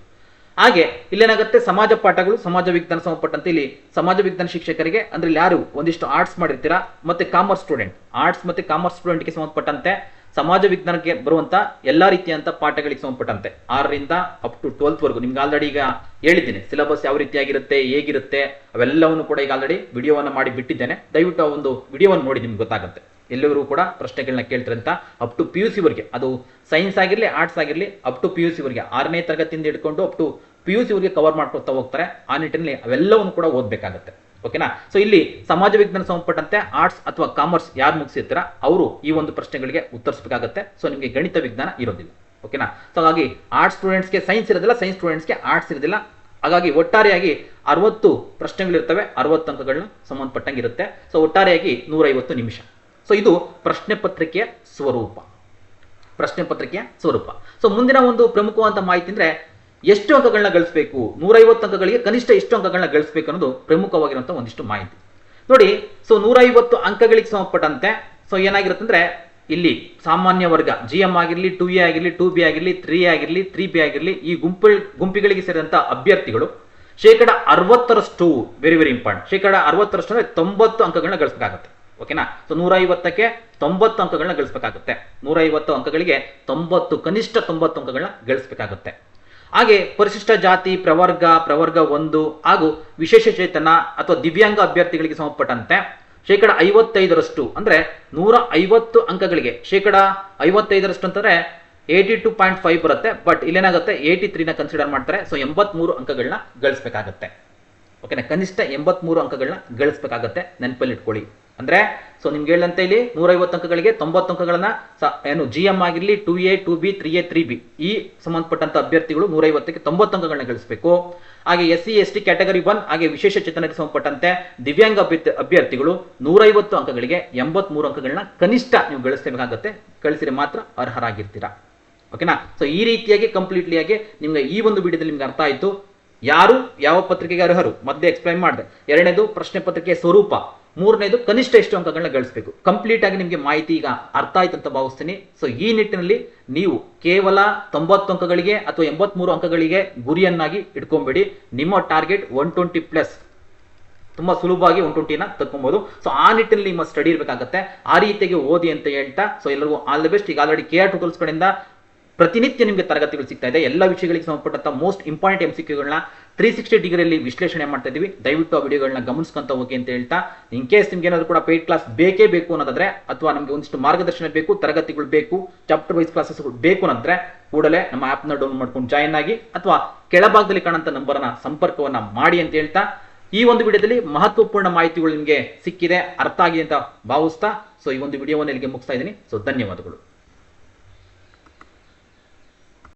Speaker 1: ಹಾಗೆ, ಇಲ್ಲೇನಾಗುತ್ತೆ, ಸಮಾಜ ಪಾಠಗಳು, ಸಮಾಜ ವಿಜ್ಞಾನ ಸಂಬಂಧಪಟ್ಟಂತೆ ಇಲ್ಲಿ ಸಮಾಜ ವಿಜ್ಞಾನ ಶಿಕ್ಷಕರಿಗೆ, ಅಂದ್ರೆ ಯಾರು ಒಂದಿಷ್ಟು ಆರ್ಟ್ಸ್ ಮಾಡಿರ್ತೀರಾ, ಮತ್ತೆ ಕಾಮರ್ಸ್ ಸ್ಟೂಡೆಂಟ್ ಆರ್ಟ್ಸ್ ಮತ್ತೆ ಕಾಮರ್ಸ್ ಸ್ಟೂಡೆಂಟ್ಗೆ ಸಂಬಂಧಪಟ್ಟಂತೆ ಸಮಾಜ ವಿಜ್ಞಾನಕ್ಕೆ ಬರುವಂತ ಎಲ್ಲಾ ರೀತಿಯಂತ ಪಾಠಗಳಿಗೆ ಸಂಬಂಧಪಟ್ಟಂತೆ ಆರರಿಂದ ಅಪ್ ಟು ಟ್ವೆಲ್ತ್ ವರೆಗೂ. ನಿಮ್ಗೆ ಆಲ್ರೆಡಿ ಈಗ ಹೇಳಿದ್ದೀನಿ. ಸಿಲೆಬಸ್ ಯಾವ ರೀತಿಯಾಗಿರುತ್ತೆ, ಹೇಗಿರುತ್ತೆ, ಅವೆಲ್ಲವನ್ನು ಕೂಡ ಈಗ ಆಲ್ರೆಡಿ ವಿಡಿಯೋವನ್ನು ಮಾಡಿ ಬಿಟ್ಟಿದ್ದೇನೆ. ದಯವಿಟ್ಟು ಆ ಒಂದು ವಿಡಿಯೋವನ್ನು ನೋಡಿ, ನಿಮ್ಗೆ ಗೊತ್ತಾಗುತ್ತೆ. ಎಲ್ಲರೂ ಕೂಡ ಪ್ರಶ್ನೆಗಳನ್ನ ಕೇಳ್ತಾರಂತ up to P U C ವರೆಗೆ, ಅದು ಸೈನ್ಸ್ ಆಗಿರಲಿ ಆರ್ಟ್ಸ್ ಆಗಿರಲಿ up to P U C ವರೆಗೆ, ಆರನೇ ತರಗತಿಯಿಂದ ಹಿಡ್ಕೊಂಡು up to P U C ವರೆಗೆ ಕವರ್ ಮಾಡ್ಕೊತಾ ಹೋಗ್ತಾರೆ. ಆ ನಿಟ್ಟಿನಲ್ಲಿ ಅವೆಲ್ಲವನ್ನು ಕೂಡ ಓದಬೇಕಾಗುತ್ತೆ. ಓಕೆನಾ ಸೊ ಇಲ್ಲಿ ಸಮಾಜ ವಿಜ್ಞಾನ ಸಂಬಂಧಪಟ್ಟಂತೆ ಆರ್ಟ್ಸ್ ಅಥವಾ ಕಾಮರ್ಸ್ ಯಾರು ಮುಗಿಸಿರ್ತೀರ, ಅವರು ಈ ಒಂದು ಪ್ರಶ್ನೆಗಳಿಗೆ ಉತ್ತರಿಸಬೇಕಾಗುತ್ತೆ. ಸೊ ನಿಮಗೆ ಗಣಿತ ವಿಜ್ಞಾನ ಇರೋದಿಲ್ಲ. ಓಕೆನಾ ಸೊ ಹಾಗಾಗಿ ಆರ್ಟ್ಸ್ ಸ್ಟೂಡೆಂಟ್ಸ್ಗೆ ಸೈನ್ಸ್ ಇರೋದಿಲ್ಲ ಸೈನ್ಸ್ ಸ್ಟೂಡೆಂಟ್ಸ್ಗೆ ಆರ್ಟ್ಸ್ ಇರೋದಿಲ್ಲ. ಹಾಗಾಗಿ ಒಟ್ಟಾರೆಯಾಗಿ ಅರವತ್ತು ಪ್ರಶ್ನೆಗಳಿರ್ತವೆ, ಅರವತ್ತು ಅಂಕಗಳನ್ನ ಸಂಬಂಧಪಟ್ಟಂಗಿರುತ್ತೆ. ಸೊ ಒಟ್ಟಾರೆಯಾಗಿ ನೂರೈವತ್ತು ನಿಮಿಷ. ಸೊ ಇದು ಪ್ರಶ್ನೆ ಪತ್ರಿಕೆಯ ಸ್ವರೂಪ. ಪ್ರಶ್ನೆ ಪತ್ರಿಕೆಯ ಸ್ವರೂಪ. ಸೊ ಮುಂದಿನ ಒಂದು ಪ್ರಮುಖವಾದ ಮಾಹಿತಿ ಅಂದ್ರೆ ಎಷ್ಟು ಅಂಕಗಳನ್ನ ಗಳಿಸಬೇಕು? ನೂರೈವತ್ತು ಅಂಕಗಳಿಗೆ ಕನಿಷ್ಠ ಎಷ್ಟು ಅಂಕಗಳನ್ನ ಗಳಿಸಬೇಕು ಅನ್ನೋದು ಪ್ರಮುಖವಾಗಿರುವಂತಹ ಒಂದಿಷ್ಟು ಮಾಹಿತಿ. ನೋಡಿ ಸೊ ನೂರೈವತ್ತು ಅಂಕಗಳಿಗೆ ಸಂಬಂಧಪಟ್ಟಂತೆ ಸೊ ಏನಾಗಿರುತ್ತೆ ಅಂದ್ರೆ, ಇಲ್ಲಿ ಸಾಮಾನ್ಯ ವರ್ಗ ಜಿ ಎಂ ಆಗಿರಲಿ ಟು ಎ ಆಗಿರಲಿ ಟು ಬಿ ಆಗಿರಲಿ ತ್ರೀ ಆಗಿರಲಿ ತ್ರೀ ಬಿ ಆಗಿರಲಿ, ಈ ಗುಂಪು ಗುಂಪಿಗಳಿಗೆ ಸೇರಿದಂತ ಅಭ್ಯರ್ಥಿಗಳು, ಶೇಕಡ ಅರವತ್ತರಷ್ಟು ವೆರಿ ವೆರಿ ಇಂಪಾರ್ಟೆಂಟ್ ಶೇಕಡ ಅರವತ್ತರಷ್ಟು ಅಂದ್ರೆ ತೊಂಬತ್ತು ಅಂಕಗಳನ್ನ ಗಳಿಸಬೇಕಾಗುತ್ತೆ. ಓಕೆನಾ ಸೊ ನೂರ ಐವತ್ತಕ್ಕೆ ತೊಂಬತ್ತು ಅಂಕಗಳನ್ನ ಗಳಿಸಬೇಕಾಗುತ್ತೆ. ನೂರ ಐವತ್ತು ಅಂಕಗಳಿಗೆ ತೊಂಬತ್ತು, ಕನಿಷ್ಠ ತೊಂಬತ್ತು ಅಂಕಗಳನ್ನ ಗಳಿಸಬೇಕಾಗುತ್ತೆ. ಹಾಗೆ ಪರಿಶಿಷ್ಟ ಜಾತಿ, ಪ್ರವರ್ಗ ಪ್ರವರ್ಗ ಒಂದು ಹಾಗೂ ವಿಶೇಷ ಚೇತನ ಅಥವಾ ದಿವ್ಯಾಂಗ ಅಭ್ಯರ್ಥಿಗಳಿಗೆ ಸಂಬಂಧಪಟ್ಟಂತೆ ಶೇಕಡ ಐವತ್ತೈದರಷ್ಟು ಅಂದ್ರೆ ನೂರ ಐವತ್ತು ಅಂಕಗಳಿಗೆ. ಶೇಕಡ ಐವತ್ತೈದರಷ್ಟು ಅಂತಂದ್ರೆ ಏಯ್ಟಿ ಟು ಪಾಯಿಂಟ್ ಫೈವ್ ಬರುತ್ತೆ ಬಟ್ ಇಲ್ಲೇನಾಗುತ್ತೆ? ಏಯ್ಟಿ ತ್ರೀನ ಕನ್ಸಿಡರ್ ಮಾಡ್ತಾರೆ. ಸೊ ಎಂಬತ್ಮೂರು ಅಂಕಗಳನ್ನ ಗಳಿಸ್ಬೇಕಾಗತ್ತೆ. ಓಕೆನಾ ಕನಿಷ್ಠ ಎಂಬತ್ಮೂರು ಅಂಕಗಳನ್ನ ಗಳಿಸ್ಬೇಕಾಗತ್ತೆ. ನೆನಪಲ್ಲಿ ಇಟ್ಕೊಳ್ಳಿ. ಅಂದ್ರೆ ಸೊ ನಿಮ್ಗೆ ಹೇಳಂತೆ ಇಲ್ಲಿ ನೂರೈವತ್ತು ಅಂಕಗಳಿಗೆ ತೊಂಬತ್ತು ಅಂಕಗಳನ್ನ ಏನು ಜಿ ಎಂ ಆಗಿರ್ಲಿ two A two B three A three B ಈ ಸಂಬಂಧಪಟ್ಟಂತ ಅಭ್ಯರ್ಥಿಗಳು ನೂರೈವತ್ತಕ್ಕೆ ತೊಂಬತ್ತು ಅಂಕಗಳನ್ನ ಗಳಿಸಬೇಕು. ಹಾಗೆ S C S T category one ಹಾಗೆ ವಿಶೇಷ ಚೇತನಕ್ಕೆ ಸಂಬಂಧಪಟ್ಟಂತೆ ದಿವ್ಯಾಂಗ ಅಭ್ಯರ್ಥಿ ಅಭ್ಯರ್ಥಿಗಳು ನೂರೈವತ್ತು ಅಂಕಗಳಿಗೆ ಎಂಬತ್ಮೂರು ಅಂಕಗಳನ್ನ ಕನಿಷ್ಠ ನೀವು ಗಳಿಸಬೇಕಾಗತ್ತೆ ಕಳಿಸಿದ್ರೆ ಮಾತ್ರ ಅರ್ಹರಾಗಿರ್ತೀರಾ. ಓಕೆನಾ ಸೊ ಈ ರೀತಿಯಾಗಿ ಕಂಪ್ಲೀಟ್ಲಿ ಆಗಿ ನಿಮ್ಗೆ ಈ ಒಂದು ವಿಡಿಯೋದಲ್ಲಿ ನಿಮ್ಗೆ ಅರ್ಥ ಆಯ್ತು. ಯಾರು ಯಾವ ಪತ್ರಿಕೆಗೆ ಅರ್ಹರು? ಮಧ್ಯೆ ಎಕ್ಸ್ಪ್ಲೈನ್ ಮಾಡಿದೆ. ಎರಡನೇದು ಪ್ರಶ್ನೆ ಪತ್ರಿಕೆಯ ಸ್ವರೂಪ. ಮೂರನೇದು ಕನಿಷ್ಠ ಎಷ್ಟು ಅಂಕಗಳನ್ನ ಗಳಿಸಬೇಕು. ಕಂಪ್ಲೀಟ್ ಆಗಿ ನಿಮಗೆ ಮಾಹಿತಿ ಈಗ ಅರ್ಥ ಆಯ್ತು ಅಂತ ಭಾವಿಸ್ತೀನಿ. ಸೊ ಈ ನಿಟ್ಟಿನಲ್ಲಿ ನೀವು ಕೇವಲ ತೊಂಬತ್ತು ಅಂಕಗಳಿಗೆ ಅಥವಾ ಎಂಬತ್ಮೂರು ಅಂಕಗಳಿಗೆ ಗುರಿಯನ್ನಾಗಿ ಇಟ್ಕೊಂಬೇಡಿ. ನಿಮ್ಮ ಟಾರ್ಗೆಟ್ ಒನ್ ಟ್ವೆಂಟಿ ಪ್ಲಸ್ ತುಂಬಾ ಸುಲಭವಾಗಿ ಒನ್ ಟ್ವೆಂಟಿನ ತಕ್ಕೊಬಹುದು ಸೊ ಆ ನಿಟ್ಟಿನಲ್ಲಿ ನಿಮ್ಮ ಸ್ಟಡಿ ಇರಬೇಕಾಗತ್ತೆ. ಆ ರೀತಿಯಾಗಿ ಓದಿ ಅಂತ ಹೇಳ್ತಾ ಸೊ ಎಲ್ಲರಿಗೂ ಆಲ್ ದ ಬೆಸ್ಟ್ ಈಗ ಆಲ್ರೆಡಿ ಕೆ ಆರ್ ಟೂಟಲ್ಸ್ ಕಡೆಯಿಂದ ಪ್ರತಿನಿತ್ಯ ನಿಮಗೆ ತರಗತಿಗಳು ಸಿಗ್ತಾ ಇದೆ. ಎಲ್ಲ ವಿಷಯಗಳಿಗೆ ಸಂಬಂಧಪಟ್ಟಂತ ಮೋಸ್ಟ್ ಇಂಪಾರ್ಟೆಂಟ್ ಎಂ ಸಿ ಕ್ಯೂಗಳನ್ನ ತ್ರೀ ಸಿಕ್ಸ್ಟಿ ಡಿಗ್ರಿಯಲ್ಲಿ ವಿಶ್ಲೇಷಣೆ ಮಾಡ್ತಾ ಇದೀವಿ. ದಯವಿಟ್ಟು ಆ ವಿಡಿಯೋಗಳನ್ನ ಗಮನಿಸ್ಕೊಂತ ಹೋಗಿ ಅಂತ ಹೇಳ್ತಾ. ಇನ್ ಕೇಸ್ ನಿಮ್ಗೆ ಏನಾದ್ರು ಕೂಡ ಪೇಡ್ ಕ್ಲಾಸ್ ಬೇಕೇ ಬೇಕು ಅನ್ನೋದಾದ್ರೆ, ಅಥವಾ ನಮಗೆ ಒಂದಿಷ್ಟು ಮಾರ್ಗದರ್ಶನ ಬೇಕು, ತರಗತಿಗಳು ಬೇಕು ಚಾಪ್ಟರ್ ವೈಸ್ ಕ್ಲಾಸಸ್ ಬೇಕು ಅನ್ನೋದ್ರೆ ಕೂಡಲೇ ನಮ್ಮ ಆ್ಯಪ್ನ ಡೌನ್ಲೋಡ್ ಮಾಡ್ಕೊಂಡು ಜಾಯಿನ್ ಆಗಿ, ಅಥವಾ ಕೆಳಭಾಗದಲ್ಲಿ ಕಾಣಂತ ನಂಬರ್ನ ಸಂಪರ್ಕವನ್ನ ಮಾಡಿ ಅಂತ ಹೇಳ್ತಾ. ಈ ಒಂದು ವಿಡಿಯೋದಲ್ಲಿ ಮಹತ್ವಪೂರ್ಣ ಮಾಹಿತಿಗಳು ನಿಮಗೆ ಸಿಕ್ಕಿದೆ, ಅರ್ಥ ಆಗಿದೆ ಅಂತ ಭಾವಿಸ್ತಾ. ಸೊ ಈ ಒಂದು ವಿಡಿಯೋವನ್ನು ಇಲ್ಲಿಗೆ ಮುಗಿಸ್ತಾ ಇದ್ದೀನಿ. ಸೊ ಧನ್ಯವಾದಗಳು.